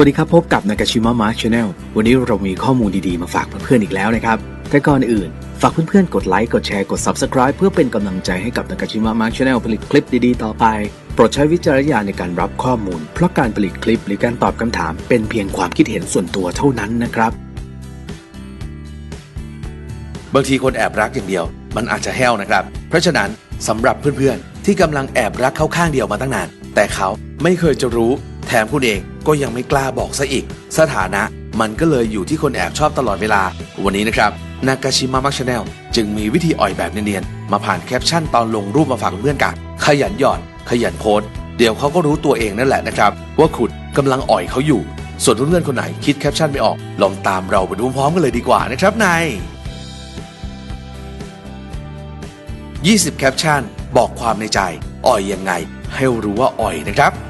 วัสดีครับพบกับนากาชิมะมาร์ชแนลวันนี้เรามีข้อมูลดีๆมาฝากเพื่อนๆอีกแล้วนะครับ แต่ก่อนอื่น ฝากเพื่อนๆกดไลค์กดแชร์กด Subscribe เพื่อเป็นกำลังใจให้กับนากาชิมะมาร์ชแนลผลิตคลิปดีๆต่อไป โปรดใช้วิจารณญาณในการรับข้อมูล เพราะการผลิตคลิปหรือการตอบคำถาม เป็นเพียงความคิดเห็นส่วนตัวเท่านั้นนะครับ บางทีคนแอบรักอย่างเดียว มันอาจจะแห้วนะครับ เพราะฉะนั้นสำหรับเพื่อนๆที่กำลังแอบรักเขาข้างเดียวมาตั้งนาน แต่เขาไม่เคยจะรู้ แถมคุณเองก็ยังไม่กล้าบอกซะอีก สถานะมันก็เลยอยู่ที่คนแอบชอบตลอดเวลา วันนี้นะครับนากาชิมะมักชาแนลจึงมีวิธีอ่อยแบบเนียนๆ มาผ่านแคปชั่นตอนลงรูปมาฝากเพื่อนกัน ขยันหยอดขยันโพสเดี๋ยวเขาก็รู้ตัวเองนั่นแหละนะครับ ว่าคุณกำลังอ่อยเขาอยู่ ส่วนเพื่อนๆคนไหนคิดแคปชั่นไม่ออก ลองตามเราไปดูพร้อมกันเลยดีกว่านะครับใน20 แคปชั่น บอกความในใจ อ่อยยังไง ให้รู้ว่าอ่อยนะครับ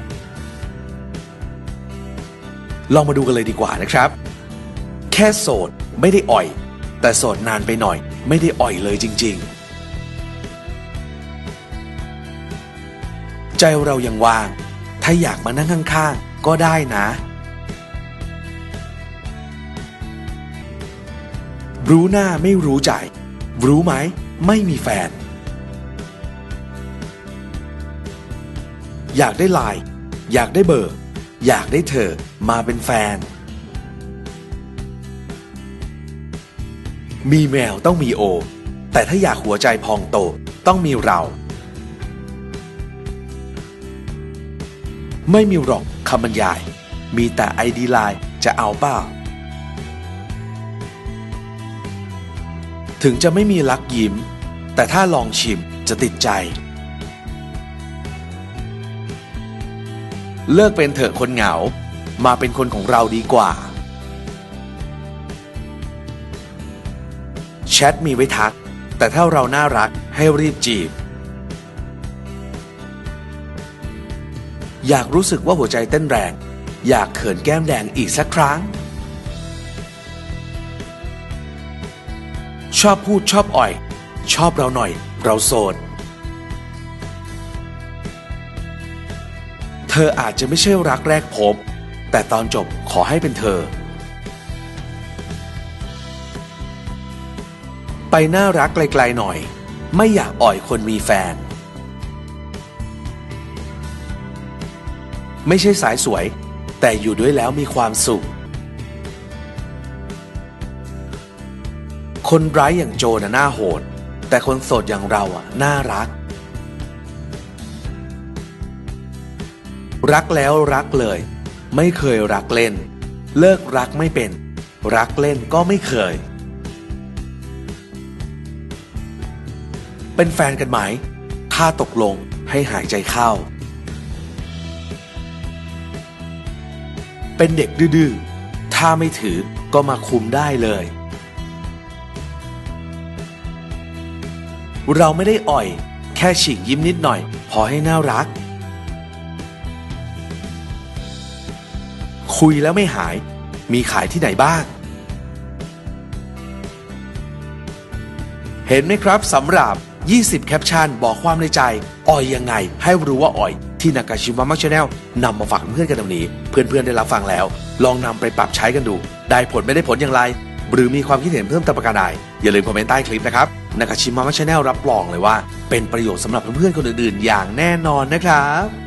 ลองมาดูกันเลยดีกว่านะครับ แค่โสดไม่ได้อ่อย แต่โสดนานไปหน่อย ไม่ได้อ่อยเลยจริง ๆ ใจเรายังว่าง ถ้าอยากมานั่งข้างๆก็ได้นะ รู้หน้าไม่รู้ใจ รู้ไหม ไม่มีแฟน อยากได้ไลน์อยากได้เบอร์ อยากได้เธอมาเป็นแฟน มีแมวต้องมีโอ แต่ถ้าอยากหัวใจพองโตต้องมีเรา ไม่มีหรอกคำบรรยาย มีแต่ไอดีไลน์จะเอาเปล่า ถึงจะไม่มีรักยิ้ม แต่ถ้าลองชิมจะติดใจ เลิกเป็นเถอะคนเหงา มาเป็นคนของเราดีกว่า แชทมีไว้ทัก แต่ถ้าเราน่ารักให้รีบจีบ อยากรู้สึกว่าหัวใจเต้นแรง อยากเขินแก้มแดงอีกสักครั้ง ชอบพูดชอบอ่อย ชอบเราหน่อย เราโสด ออาจจะไม่ใช่รักแรกพบ แต่ตอนจบขอให้เป็นเธอ ไปน่ารักไกลๆหน่อย ไม่อยากอ่อยคนมีแฟน ไม่ใช่สายสวย แต่อยู่ด้วยแล้วมีความสุข คนร้ายอย่างโจน่ะน่าโหด แต่คนโสดอย่างเราอะน่ารัก รักแล้วรักเลย ไม่เคยรักเล่น เลิกรักไม่เป็น รักเล่นก็ไม่เคย เป็นแฟนกันไหม ถ้าตกลงให้หายใจเข้า เป็นเด็กดื้อถ้าไม่ถือก็มาคุมได้เลย เราไม่ได้อ่อย แค่ฉีกยิ้มนิดหน่อย พอให้น่ารัก คุยแล้วไม่หาย มีขายที่ไหนบ้าง เห็นไหมครับสำหรับ 20 แคปชั่น บอกความในใจ อ่อยยังไง ให้รู้ว่าอ่อย ที่นากาชิมะมักชาแนลนำมาฝากเพื่อนกันตรงนี้ เพื่อนๆได้รับฟังแล้ว ลองนำไปปรับใช้กันดู ได้ผลไม่ได้ผลอย่างไร หรือมีความคิดเห็นเพิ่มเติมประการใดอย่าลืมคอมเมนต์ใต้คลิปนะครับนากาชิมะมักชาแนลรับรองเลยว่า เป็นประโยชน์สำหรับเพื่อนๆคนอื่นๆ อย่างแน่นอนนะครับ